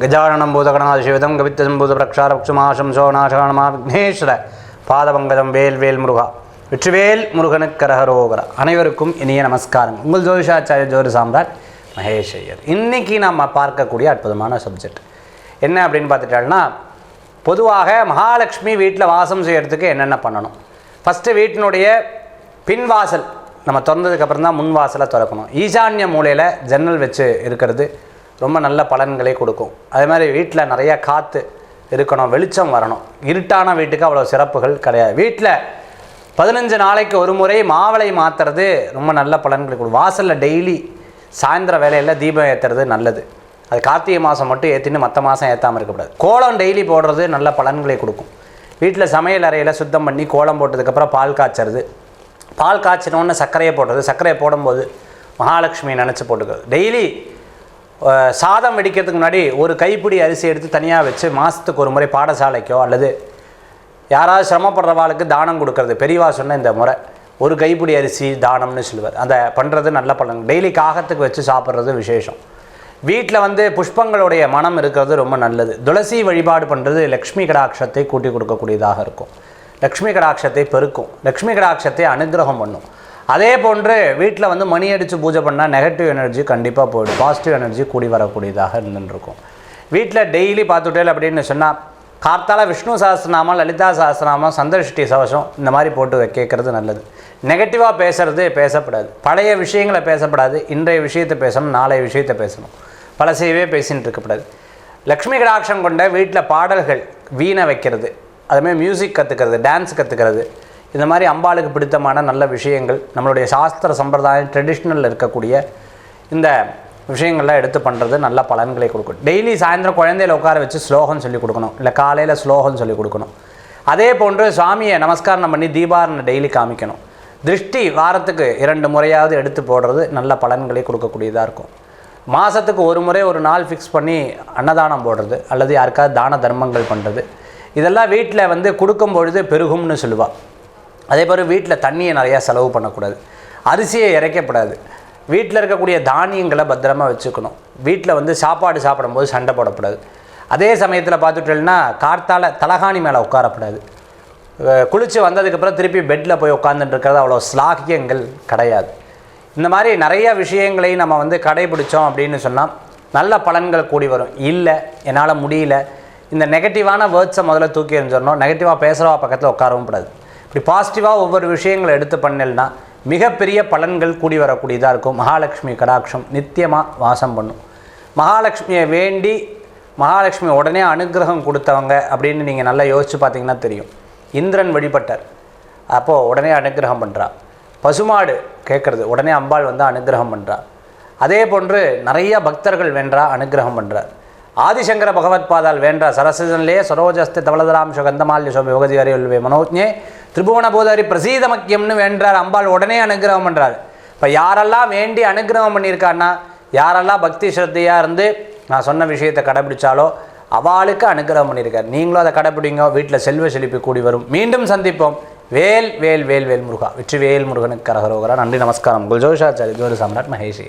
கஜானனம் பூதகணாதிசிவிதம் கவித்தம் பூத பிரக்ஷாரக்ஷுமாசம் சோநாசகணமா விக்னேஸ்வர பாதபங்கதம் வேல் வேல் முருகா வெற்றிவேல் முருகனுக்கு கரகரோகரா அனைவருக்கும் இனிய நமஸ்காரம் உங்கள் ஜோதிஷாச்சாரிய ஜோதி சாம்ராட் மகேஷ் ஐயர் இன்னைக்கு நம்ம பார்க்கக்கூடிய அற்புதமான சப்ஜெக்ட் என்ன அப்படின்னு பார்த்துட்டாங்கன்னா பொதுவாக மகாலட்சுமி வீட்டில் வாசம் செய்கிறதுக்கு என்னென்ன பண்ணணும்? ஃபஸ்ட்டு வீட்டினுடைய பின்வாசல் நம்ம திறந்ததுக்கப்புறம் தான் முன் வாசலை திறக்கணும். ஈசான்ய மூலையில் ஜன்னல் வச்சு இருக்கிறது ரொம்ப நல்ல பலன்களை கொடுக்கும். அதே மாதிரி வீட்டில் நிறைய காற்று இருக்கணும் வெளிச்சம் வரணும். இருட்டான வீட்டுக்கு அவ்வளோ சிறப்புகள் கிடையாது. வீட்டில் பதினஞ்சு நாளைக்கு ஒரு முறை மாவளை மாற்றுறது ரொம்ப நல்ல பலன்களை கொடுக்கும். வாசலில் டெய்லி சாயந்தர வேலையில் தீபம் ஏற்றுறது நல்லது. அது கார்த்திகை மாதம் மட்டும் ஏற்றின்னு மற்ற மாதம் ஏற்றாமல் இருக்கக்கூடாது. கோலம் டெய்லி போடுறது நல்ல பலன்களை கொடுக்கும். வீட்டில் சமையல் அறையில் சுத்தம் பண்ணி கோலம் போட்டதுக்கப்புறம் பால் காய்ச்சறது. பால் காய்ச்சினோன்னு சர்க்கரையை போடுறது. சர்க்கரையை போடும்போது மகாலட்சுமியை நினச்சி போட்டுக்கிறது. டெய்லி சாதம் வெடிக்கிறதுக்கு முன்னாடி ஒரு கைப்பிடி அரிசி எடுத்து தனியாக வச்சு மாதத்துக்கு ஒரு முறை பாடசாலைக்கோ அல்லது யாராவது சிரமப்படுறவாளுக்கு தானம் கொடுக்கறது. பெரியவா சொன்ன இந்த முறை ஒரு கைப்பிடி அரிசி தானம்னு சொல்லுவார். அதை பண்ணுறது நல்ல பலன் டெய்லி காகத்துக்கு வச்சு சாப்பிட்றது விசேஷம். வீட்டில் வந்து புஷ்பங்களுடைய மனம் இருக்கிறது ரொம்ப நல்லது. துளசி வழிபாடு பண்ணுறது லக்ஷ்மி கடாட்சத்தை கூட்டி கொடுக்கக்கூடியதாக இருக்கும். லக்ஷ்மி கடாட்சத்தை பெருக்கும். லக்ஷ்மி கடாட்சத்தை அனுகிரகம் பண்ணும். அதே போன்று வீட்டில் வந்து மணி அடித்து பூஜை பண்ணால் நெகட்டிவ் எனர்ஜி கண்டிப்பாக போயிடும். பாசிட்டிவ் எனர்ஜி கூடி வரக்கூடியதாக இருந்துருக்கும். வீட்டில் டெய்லி பார்த்துட்டேல் அப்படின்னு சொன்னால் கார்த்தால விஷ்ணு சாஸ்திரநாமம் லலிதா சாஸ்திரநாமம் சந்திரஷ்டி சவசம் இந்த மாதிரி போட்டு கேட்குறது நல்லது. நெகட்டிவாக பேசுகிறது பேசப்படாது. பழைய விஷயங்களை பேசப்படாது. இன்றைய விஷயத்தை பேசணும் நாளைய விஷயத்தை பேசணும். பழசையவே பேசின்னு இருக்கக்கூடாது. லக்ஷ்மி கடாட்சம் கொண்ட வீட்டில் பாடல்கள் வீணை வைக்கிறது. அதுமாதிரி மியூசிக் கற்றுக்கிறது டான்ஸ் கற்றுக்கிறது இந்த மாதிரி அம்பாளுக்கு பிடித்தமான நல்ல விஷயங்கள் நம்மளுடைய சாஸ்திர சம்பிரதாயம் ட்ரெடிஷ்னலில் இருக்கக்கூடிய இந்த விஷயங்கள்லாம் எடுத்து பண்ணுறது நல்ல பலன்களை கொடுக்கும். டெய்லி சாயந்தரம் குழந்தையில உட்கார வச்சு ஸ்லோகம் சொல்லி கொடுக்கணும். இல்லை காலையில் ஸ்லோகம் சொல்லி கொடுக்கணும். அதே போன்று சுவாமியை நமஸ்காரம் பண்ணி தீபாரணை டெய்லி காமிக்கணும். திருஷ்டி வாரத்துக்கு இரண்டு முறையாவது எடுத்து போடுறது நல்ல பலன்களை கொடுக்கக்கூடியதாக இருக்கும். மாதத்துக்கு ஒரு முறை ஒரு நாள் ஃபிக்ஸ் பண்ணி அன்னதானம் போடுறது அல்லது யாருக்காவது தான தர்மங்கள் பண்ணுறது இதெல்லாம் வீட்டில் வந்து கொடுக்கும் பொழுது பெருகும்னு சொல்லுவாள் அதே மாதிரி வீட்டில் தண்ணியை நிறையா செலவு பண்ணக்கூடாது. அரிசியை இறைக்கப்படாது. வீட்டில் இருக்கக்கூடிய தானியங்களை பத்திரமாக வச்சுக்கணும். வீட்டில் வந்து சாப்பாடு சாப்பிடும்போது சண்டை போடக்கூடாது அதே சமயத்தில் பார்த்துட்டோம்னா கார்த்தால் தலகாணி மேலே உட்காரக்கூடாது குளித்து குளிச்சு வந்ததுக்கப்புறம் திருப்பி பெட்டில் போய் உட்காந்துட்டுருக்கிறது அவ்வளோ ஸ்லாகியங்கள் கிடையாது. இந்த மாதிரி நிறைய விஷயங்களை நம்ம வந்து கடைபிடிச்சோம் அப்படின்னு சொன்னால் நல்ல பலன்கள் கூடி வரும். இல்லை என்னால் முடியல. இந்த நெகட்டிவான வேர்ட்ஸை முதல்ல தூக்கி எறிஞ்சிடணும். நெகட்டிவாக பேசுகிறவா பக்கத்தில் உட்காரவும் கூடாது. இப்படி பாசிட்டிவாக ஒவ்வொரு விஷயங்களை எடுத்து பண்ணல்னா மிகப்பெரிய பலன்கள் கூடி வரக்கூடியதாக இருக்கும். மகாலட்சுமி கடாட்சம் நித்தியமாக வாசம் பண்ணும். மகாலட்சுமியை வேண்டி மகாலட்சுமி உடனே அனுக்கிரகம் கொடுத்தவங்க அப்படின்னு நீங்கள் நல்லா யோசித்து பார்த்தீங்கன்னா தெரியும். இந்திரன் வழிபட்டார். அப்போது உடனே அனுக்கிரகம் பண்ணுறா பசுமாடு கேட்குறது உடனே அம்பாள் வந்து அனுக்கிரகம் பண்ணுறா அதே போன்று நிறைய பக்தர்கள் வென்றா அனுக்கிரகம் பண்ணுறார் ஆதிசங்கர பகவத் பாதால் வேண்டா. சரசனிலே சரோஜஸ்து தவளதராம் சுகந்தமால்ய சோபி யோகதி அறிவுள்வே மனோஜ்ஞே. திரிபுவன பிரசீத பிரசீதமக்கியம்னு வேண்டார் அம்பாள் உடனே அனுக்கிரகம் பண்ணுறார் இப்போ யாரெல்லாம் வேண்டி அனுக்கிரகம் பண்ணியிருக்கான்னா யாரெல்லாம் பக்தி ஸ்ரத்தையாக இருந்து நான் சொன்ன விஷயத்தை கடைபிடிச்சாலோ அவளுக்கு அனுகிரகம் பண்ணியிருக்கார். நீங்களும் அதை கடைப்பிடிங்க வீட்டில் செல்வ செழிப்பு கூடி வரும். மீண்டும் சந்திப்போம். வேல் வேல் வேல் வேல் முருகா. வெற்றி வேல் முருகனுக்கு கரகரோகரா. நன்றி நமஸ்காரம். குல்ஜோஷாச்சாரி ஜோதி சாம்ராட் மகேஷியர்